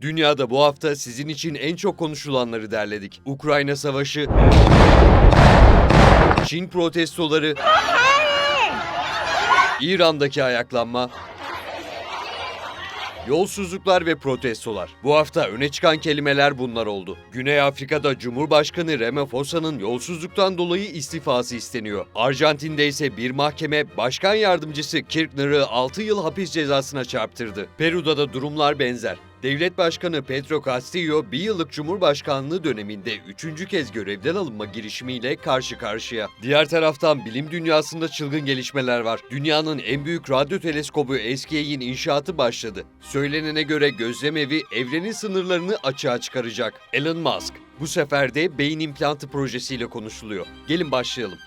Dünyada bu hafta sizin için en çok konuşulanları derledik. Ukrayna Savaşı, Çin protestoları, İran'daki ayaklanma, Yolsuzluklar ve protestolar. Bu hafta öne çıkan kelimeler bunlar oldu. Güney Afrika'da Cumhurbaşkanı Ramaphosa yolsuzluktan dolayı istifası isteniyor. Arjantin'de ise bir mahkeme başkan yardımcısı Kirchner'ı 6 yıl hapis cezasına çarptırdı. Peru'da da durumlar benzer. Devlet Başkanı Pedro Castillo bir yıllık Cumhurbaşkanlığı döneminde üçüncü kez görevden alınma girişimiyle karşı karşıya. Diğer taraftan bilim dünyasında çılgın gelişmeler var. Dünyanın en büyük radyo teleskobu Eskiye'in inşaatı başladı. Söylenene göre gözlemevi evrenin sınırlarını açığa çıkaracak. Elon Musk bu sefer de beyin implantı projesiyle konuşuluyor. Gelin başlayalım.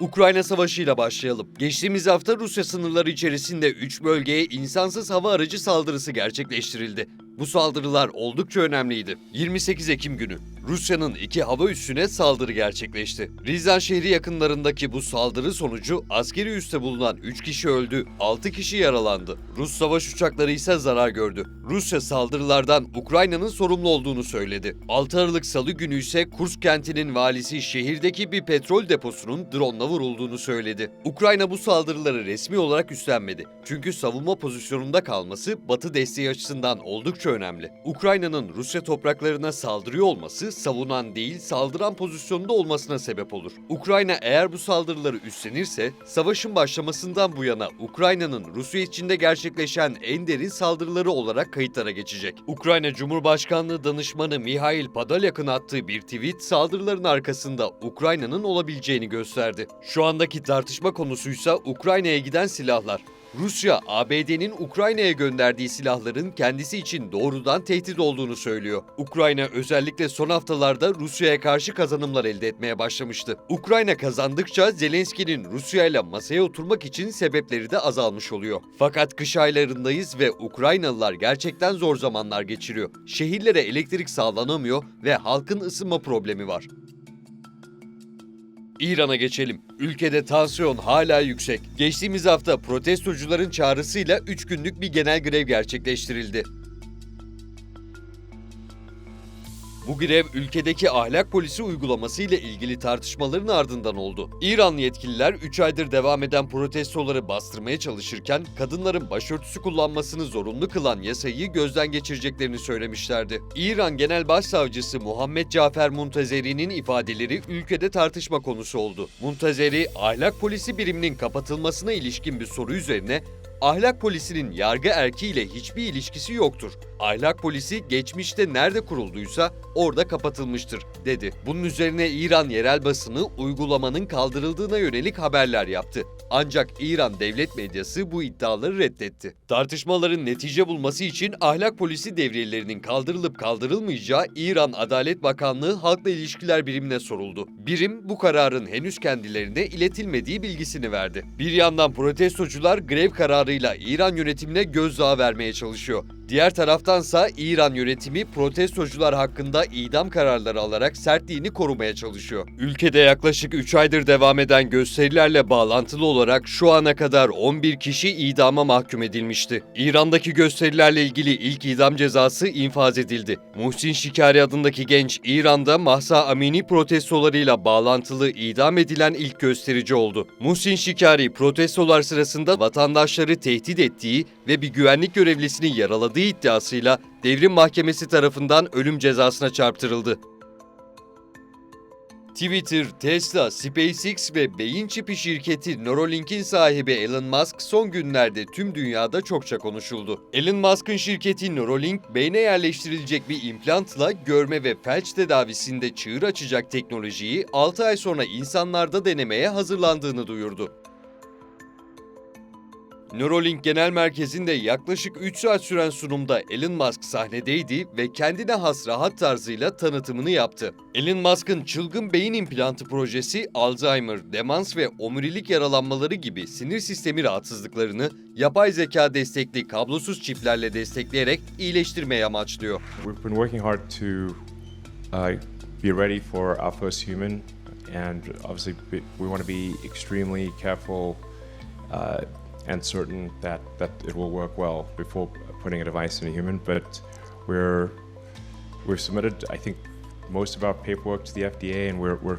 Ukrayna Savaşı ile başlayalım. Geçtiğimiz hafta Rusya sınırları içerisinde 3 bölgeye insansız hava aracı saldırısı gerçekleştirildi. Bu saldırılar oldukça önemliydi. 28 Ekim günü Rusya'nın iki hava üssüne saldırı gerçekleşti. Rizan şehri yakınlarındaki bu saldırı sonucu askeri üste bulunan 3 kişi öldü, 6 kişi yaralandı. Rus savaş uçakları ise zarar gördü. Rusya saldırılardan Ukrayna'nın sorumlu olduğunu söyledi. 6 Aralık Salı günü ise Kursk kentinin valisi şehirdeki bir petrol deposunun drone'la vurulduğunu söyledi. Ukrayna bu saldırıları resmi olarak üstlenmedi. Çünkü savunma pozisyonunda kalması Batı desteği açısından oldukça önemli. Ukrayna'nın Rusya topraklarına saldırıyor olması savunan değil saldıran pozisyonda olmasına sebep olur. Ukrayna eğer bu saldırıları üstlenirse savaşın başlamasından bu yana Ukrayna'nın Rusya içinde gerçekleşen en derin saldırıları olarak kayıtlara geçecek. Ukrayna Cumhurbaşkanlığı danışmanı Mihail Podolyak'ın attığı bir tweet saldırıların arkasında Ukrayna'nın olabileceğini gösterdi. Şu andaki tartışma konusuysa Ukrayna'ya giden silahlar. Rusya, ABD'nin Ukrayna'ya gönderdiği silahların kendisi için doğrudan tehdit olduğunu söylüyor. Ukrayna özellikle son haftalarda Rusya'ya karşı kazanımlar elde etmeye başlamıştı. Ukrayna kazandıkça Zelenski'nin Rusya ile masaya oturmak için sebepleri de azalmış oluyor. Fakat kış aylarındayız ve Ukraynalılar gerçekten zor zamanlar geçiriyor. Şehirlere elektrik sağlanamıyor ve halkın ısınma problemi var. İran'a geçelim. Ülkede tansiyon hala yüksek. Geçtiğimiz hafta protestocuların çağrısıyla 3 günlük bir genel grev gerçekleştirildi. Bu grev ülkedeki ahlak polisi uygulaması ile ilgili tartışmaların ardından oldu. İranlı yetkililer 3 aydır devam eden protestoları bastırmaya çalışırken kadınların başörtüsü kullanmasını zorunlu kılan yasayı gözden geçireceklerini söylemişlerdi. İran Genel Başsavcısı Muhammed Cafer Muntazeri'nin ifadeleri ülkede tartışma konusu oldu. Muntazeri, ahlak polisi biriminin kapatılmasına ilişkin bir soru üzerine Ahlak polisinin yargı erkiğiyle hiçbir ilişkisi yoktur. Ahlak polisi geçmişte nerede kurulduysa orada kapatılmıştır, dedi. Bunun üzerine İran yerel basını uygulamanın kaldırıldığına yönelik haberler yaptı. Ancak İran devlet medyası bu iddiaları reddetti. Tartışmaların netice bulması için ahlak polisi devriyelerinin kaldırılıp kaldırılmayacağı İran Adalet Bakanlığı Halkla İlişkiler Birimine soruldu. Birim bu kararın henüz kendilerine iletilmediği bilgisini verdi. Bir yandan protestocular grev kararıyla İran yönetimine gözdağı vermeye çalışıyor. Diğer taraftansa İran yönetimi protestocular hakkında idam kararları alarak sertliğini korumaya çalışıyor. Ülkede yaklaşık 3 aydır devam eden gösterilerle bağlantılı olarak şu ana kadar 11 kişi idama mahkum edilmişti. İran'daki gösterilerle ilgili ilk idam cezası infaz edildi. Muhsin Şikari adındaki genç İran'da Mahsa Amini protestolarıyla bağlantılı idam edilen ilk gösterici oldu. Muhsin Şikari protestolar sırasında vatandaşları tehdit ettiği ve bir güvenlik görevlisini yaraladığı iddiasıyla devrim mahkemesi tarafından ölüm cezasına çarptırıldı. Twitter, Tesla, SpaceX ve beyin çipi şirketi Neuralink'in sahibi Elon Musk son günlerde tüm dünyada çokça konuşuldu. Elon Musk'ın şirketi Neuralink, beyne yerleştirilecek bir implantla görme ve felç tedavisinde çığır açacak teknolojiyi 6 ay sonra insanlarda denemeye hazırlandığını duyurdu. Neuralink Genel Merkezi'nde yaklaşık 3 saat süren sunumda Elon Musk sahnedeydi ve kendine has rahat tarzıyla tanıtımını yaptı. Elon Musk'ın çılgın beyin implantı projesi Alzheimer, demans ve omurilik yaralanmaları gibi sinir sistemi rahatsızlıklarını yapay zeka destekli kablosuz çiplerle destekleyerek iyileştirmeyi amaçlıyor. We've been working hard to uh, be ready for our first human, and obviously we want to be extremely careful uh, and certain that, that it will work well before putting a device in a human. But we're we've submitted, I think, most of our paperwork to the FDA, and we're, we're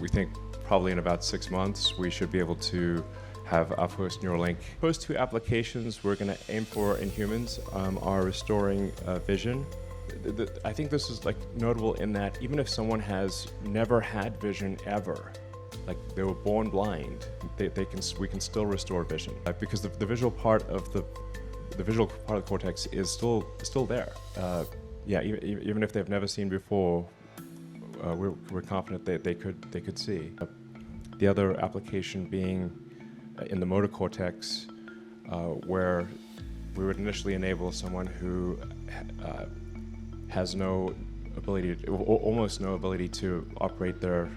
we think probably in about six months we should be able to have our first Neuralink. First two applications we're going to aim for in humans um, are restoring uh, vision. The- the- I think this is like notable in that even if someone has never had vision ever, like they were born blind, they, they can we can still restore vision because the, the visual part of the the visual part of the cortex is still still there. Uh, yeah, even, even if they've never seen before, uh, we're, we're confident that they could they could see. Uh, the other application being uh, in the motor cortex, uh, where we would initially enable someone who uh, has no ability, to, almost no ability to operate their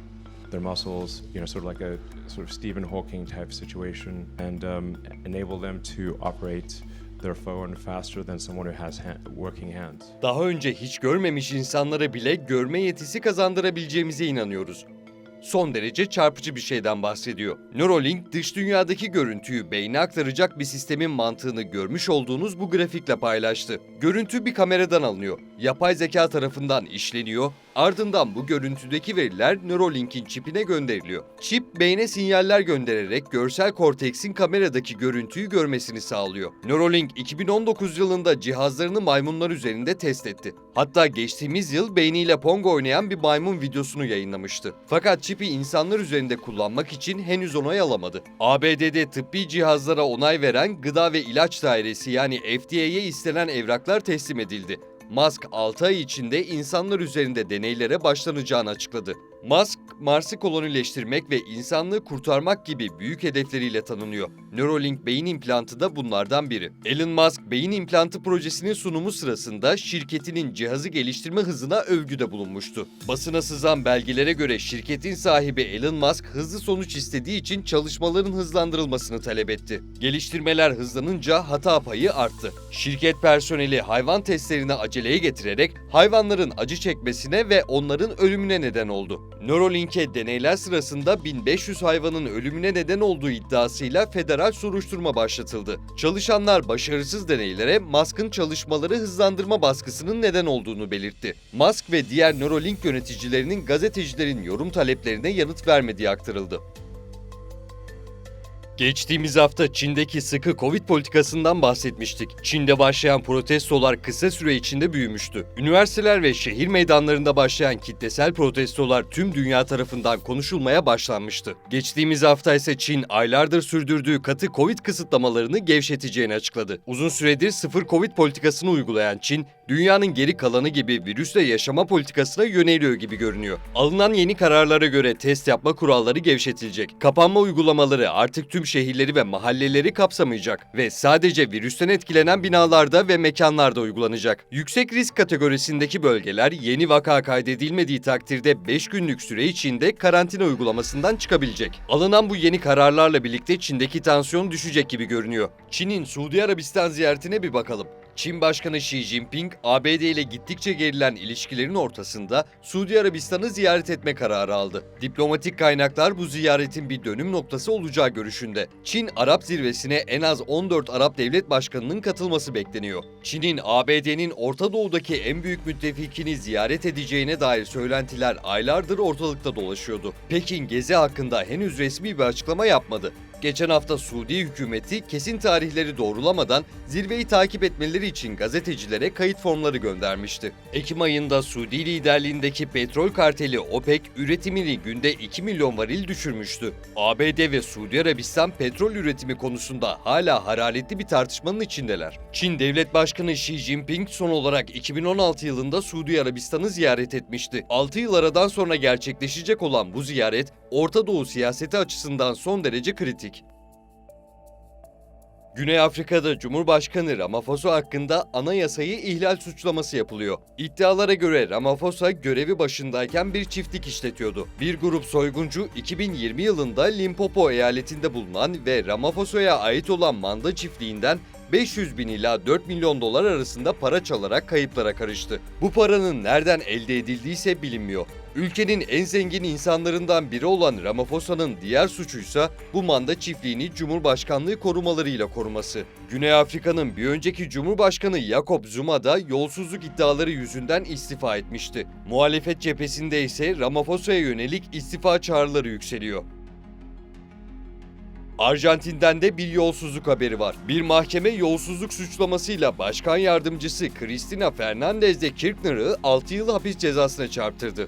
their muscles, you know, sort of like a sort of Stephen Hawking type situation, and um, enable them to operate their phone faster than someone who has ha- working hands. Daha önce hiç görmemiş insanlara bile görme yetisi kazandırabileceğimize inanıyoruz. Son derece çarpıcı bir şeyden bahsediyor. Neuralink, dış dünyadaki görüntüyü beyne aktaracak bir sistemin mantığını görmüş olduğunuz bu grafikle paylaştı. Görüntü bir kameradan alınıyor. Yapay zeka tarafından işleniyor. Ardından bu görüntüdeki veriler Neuralink'in çipine gönderiliyor. Çip beyne sinyaller göndererek görsel korteksin kameradaki görüntüyü görmesini sağlıyor. Neuralink 2019 yılında cihazlarını maymunlar üzerinde test etti. Hatta geçtiğimiz yıl beyniyle Pong oynayan bir maymun videosunu yayınlamıştı. Fakat çipi insanlar üzerinde kullanmak için henüz onay alamadı. ABD'de tıbbi cihazlara onay veren Gıda ve İlaç Dairesi yani FDA'ye istenen evraklar teslim edildi. Musk 6 ay içinde insanlar üzerinde deneylere başlanacağını açıkladı. Musk, Mars'ı kolonileştirmek ve insanlığı kurtarmak gibi büyük hedefleriyle tanınıyor. Neuralink beyin implantı da bunlardan biri. Elon Musk, beyin implantı projesinin sunumu sırasında şirketinin cihazı geliştirme hızına övgüde bulunmuştu. Basına sızan belgelere göre şirketin sahibi Elon Musk hızlı sonuç istediği için çalışmaların hızlandırılmasını talep etti. Geliştirmeler hızlanınca hata payı arttı. Şirket personeli hayvan testlerini aceleye getirerek hayvanların acı çekmesine ve onların ölümüne neden oldu. Neuralink'e deneyler sırasında 1500 hayvanın ölümüne neden olduğu iddiasıyla federal soruşturma başlatıldı. Çalışanlar başarısız deneylere Musk'ın çalışmaları hızlandırma baskısının neden olduğunu belirtti. Musk ve diğer Neuralink yöneticilerinin gazetecilerin yorum taleplerine yanıt vermediği aktarıldı. Geçtiğimiz hafta Çin'deki sıkı Covid politikasından bahsetmiştik. Çin'de başlayan protestolar kısa süre içinde büyümüştü. Üniversiteler ve şehir meydanlarında başlayan kitlesel protestolar tüm dünya tarafından konuşulmaya başlanmıştı. Geçtiğimiz hafta ise Çin aylardır sürdürdüğü katı Covid kısıtlamalarını gevşeteceğini açıkladı. Uzun süredir sıfır Covid politikasını uygulayan Çin, dünyanın geri kalanı gibi virüsle yaşama politikasına yöneliyor gibi görünüyor. Alınan yeni kararlara göre test yapma kuralları gevşetilecek. Kapanma uygulamaları artık tüm şehirleri ve mahalleleri kapsamayacak ve sadece virüsten etkilenen binalarda ve mekanlarda uygulanacak. Yüksek risk kategorisindeki bölgeler yeni vaka kaydedilmediği takdirde 5 günlük süre içinde karantina uygulamasından çıkabilecek. Alınan bu yeni kararlarla birlikte Çin'deki tansiyon düşecek gibi görünüyor. Çin'in Suudi Arabistan ziyaretine bir bakalım. Çin Başkanı Xi Jinping, ABD ile gittikçe gerilen ilişkilerin ortasında Suudi Arabistan'ı ziyaret etme kararı aldı. Diplomatik kaynaklar bu ziyaretin bir dönüm noktası olacağı görüşünde. Çin Arap zirvesine en az 14 Arap devlet başkanının katılması bekleniyor. Çin'in ABD'nin Orta Doğu'daki en büyük müttefikini ziyaret edeceğine dair söylentiler aylardır ortalıkta dolaşıyordu. Pekin gezi hakkında henüz resmi bir açıklama yapmadı. Geçen hafta Suudi hükümeti kesin tarihleri doğrulamadan zirveyi takip etmeleri için gazetecilere kayıt formları göndermişti. Ekim ayında Suudi liderliğindeki petrol karteli OPEC üretimini günde 2 milyon varil düşürmüştü. ABD ve Suudi Arabistan petrol üretimi konusunda hala hararetli bir tartışmanın içindeler. Çin Devlet Başkanı Xi Jinping son olarak 2016 yılında Suudi Arabistan'ı ziyaret etmişti. 6 yıl aradan sonra gerçekleşecek olan bu ziyaret Orta Doğu siyaseti açısından son derece kritik. Güney Afrika'da Cumhurbaşkanı Ramaphosa hakkında anayasayı ihlal suçlaması yapılıyor. İddialara göre Ramaphosa görevi başındayken bir çiftlik işletiyordu. Bir grup soyguncu 2020 yılında Limpopo eyaletinde bulunan ve Ramaphosa'ya ait olan Manda çiftliğinden 500 bin ila 4 milyon dolar arasında para çalarak kayıplara karıştı. Bu paranın nereden elde edildiyse bilinmiyor. Ülkenin en zengin insanlarından biri olan Ramaphosa'nın diğer suçuysa bu manda çiftliğini Cumhurbaşkanlığı korumalarıyla koruması. Güney Afrika'nın bir önceki Cumhurbaşkanı Jacob Zuma da yolsuzluk iddiaları yüzünden istifa etmişti. Muhalefet cephesinde ise Ramaphosa yönelik istifa çağrıları yükseliyor. Arjantin'den de bir yolsuzluk haberi var. Bir mahkeme yolsuzluk suçlamasıyla başkan yardımcısı Cristina Fernandez de Kirchner'ı 6 yıl hapis cezasına çarptırdı.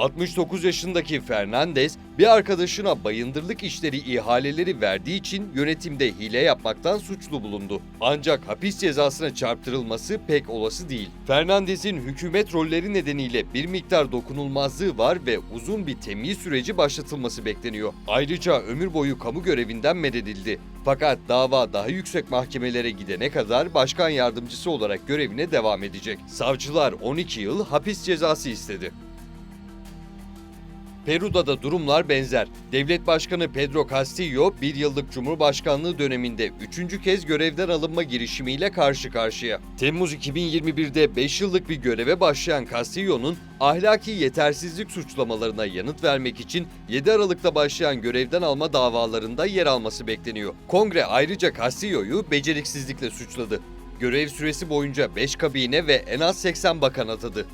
69 yaşındaki Fernandez, bir arkadaşına bayındırlık işleri ihaleleri verdiği için yönetimde hile yapmaktan suçlu bulundu. Ancak hapis cezasına çarptırılması pek olası değil. Fernandez'in hükümet rolleri nedeniyle bir miktar dokunulmazlığı var ve uzun bir temyiz süreci başlatılması bekleniyor. Ayrıca ömür boyu kamu görevinden meddedildi. Fakat dava daha yüksek mahkemelere gidene kadar başkan yardımcısı olarak görevine devam edecek. Savcılar 12 yıl hapis cezası istedi. Peru'da da durumlar benzer. Devlet Başkanı Pedro Castillo bir yıllık Cumhurbaşkanlığı döneminde üçüncü kez görevden alınma girişimiyle karşı karşıya. Temmuz 2021'de 5 yıllık bir göreve başlayan Castillo'nun ahlaki yetersizlik suçlamalarına yanıt vermek için 7 Aralık'ta başlayan görevden alma davalarında yer alması bekleniyor. Kongre ayrıca Castillo'yu beceriksizlikle suçladı. Görev süresi boyunca 5 kabine ve en az 80 bakan atadı.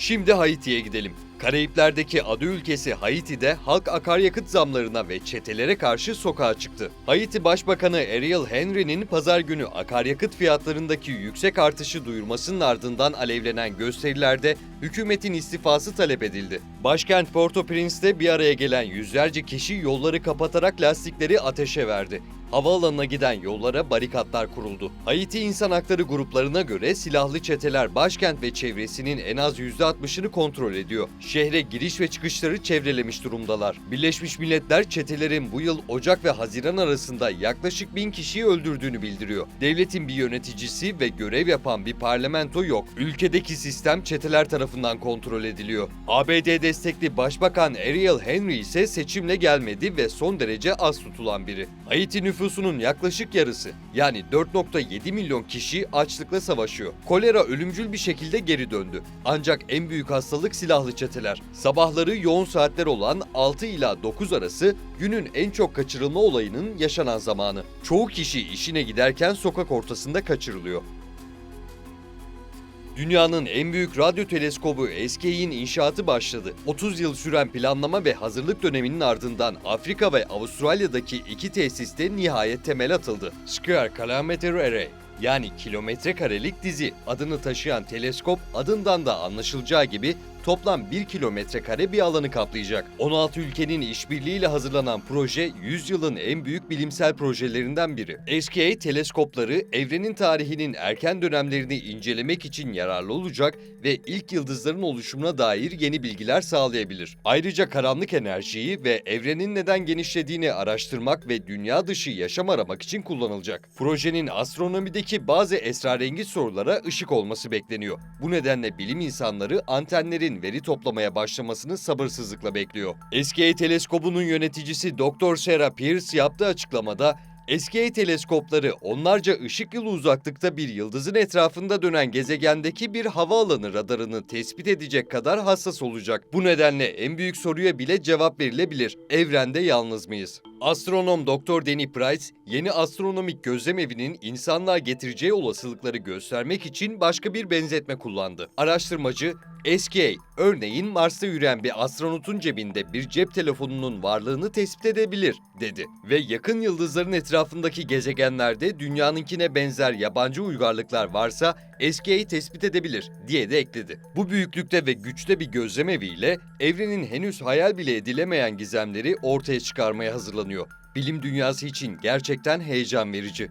Şimdi Haiti'ye gidelim. Karayipler'deki adı ülkesi Haiti'de halk akaryakıt zamlarına ve çetelere karşı sokağa çıktı. Haiti Başbakanı Ariel Henry'nin pazar günü akaryakıt fiyatlarındaki yüksek artışı duyurmasının ardından alevlenen gösterilerde hükümetin istifası talep edildi. Başkent Port-au-Prince'te bir araya gelen yüzlerce kişi yolları kapatarak lastikleri ateşe verdi. Havaalanına giden yollara barikatlar kuruldu. Haiti İnsan Hakları gruplarına göre silahlı çeteler başkent ve çevresinin en az %60'ını kontrol ediyor. Şehre giriş ve çıkışları çevrelemiş durumdalar. Birleşmiş Milletler çetelerin bu yıl Ocak ve Haziran arasında yaklaşık bin kişiyi öldürdüğünü bildiriyor. Devletin bir yöneticisi ve görev yapan bir parlamento yok. Ülkedeki sistem çeteler tarafından kontrol ediliyor. ABD destekli Başbakan Ariel Henry ise seçimle gelmedi ve son derece az tutulan biri. Haiti nüfusunun yaklaşık yarısı yani 4.7 milyon kişi açlıkla savaşıyor. Kolera ölümcül bir şekilde geri döndü. Ancak en büyük hastalık silahlı çeteler. Sabahları yoğun saatler olan 6 ila 9 arası günün en çok kaçırılma olayının yaşanan zamanı. Çoğu kişi işine giderken sokak ortasında kaçırılıyor. Dünyanın en büyük radyo teleskobu SK'in inşaatı başladı. 30 yıl süren planlama ve hazırlık döneminin ardından Afrika ve Avustralya'daki iki tesiste nihayet temel atıldı. Square Kilometre Array yani kilometre karelik dizi adını taşıyan teleskop adından da anlaşılacağı gibi toplam 1 kilometre kare bir alanı kaplayacak. 16 ülkenin işbirliğiyle hazırlanan proje 100 yılın en büyük bilimsel projelerinden biri. SKA teleskopları evrenin tarihinin erken dönemlerini incelemek için yararlı olacak ve ilk yıldızların oluşumuna dair yeni bilgiler sağlayabilir. Ayrıca karanlık enerjiyi ve evrenin neden genişlediğini araştırmak ve dünya dışı yaşam aramak için kullanılacak. Projenin astronomideki bazı esrarengiz sorulara ışık olması bekleniyor. Bu nedenle bilim insanları antenlerin veri toplamaya başlamasını sabırsızlıkla bekliyor. SKA teleskobunun yöneticisi Dr. Sarah Pierce yaptığı açıklamada SKA teleskopları onlarca ışık yılı uzaklıkta bir yıldızın etrafında dönen gezegendeki bir havaalanı radarını tespit edecek kadar hassas olacak. Bu nedenle en büyük soruya bile cevap verilebilir. Evrende yalnız mıyız? Astronom Dr. Danny Price, yeni astronomik gözlem evinin insanlığa getireceği olasılıkları göstermek için başka bir benzetme kullandı. Araştırmacı, SK, örneğin Mars'ta yürüyen bir astronotun cebinde bir cep telefonunun varlığını tespit edebilir, dedi. Ve yakın yıldızların etrafındaki gezegenlerde dünyanınkine benzer yabancı uygarlıklar varsa SK'yi tespit edebilir, diye de ekledi. Bu büyüklükte ve güçte bir gözlem eviyle evrenin henüz hayal bile edilemeyen gizemleri ortaya çıkarmaya hazırlanıyor. Bilim dünyası için gerçekten heyecan verici.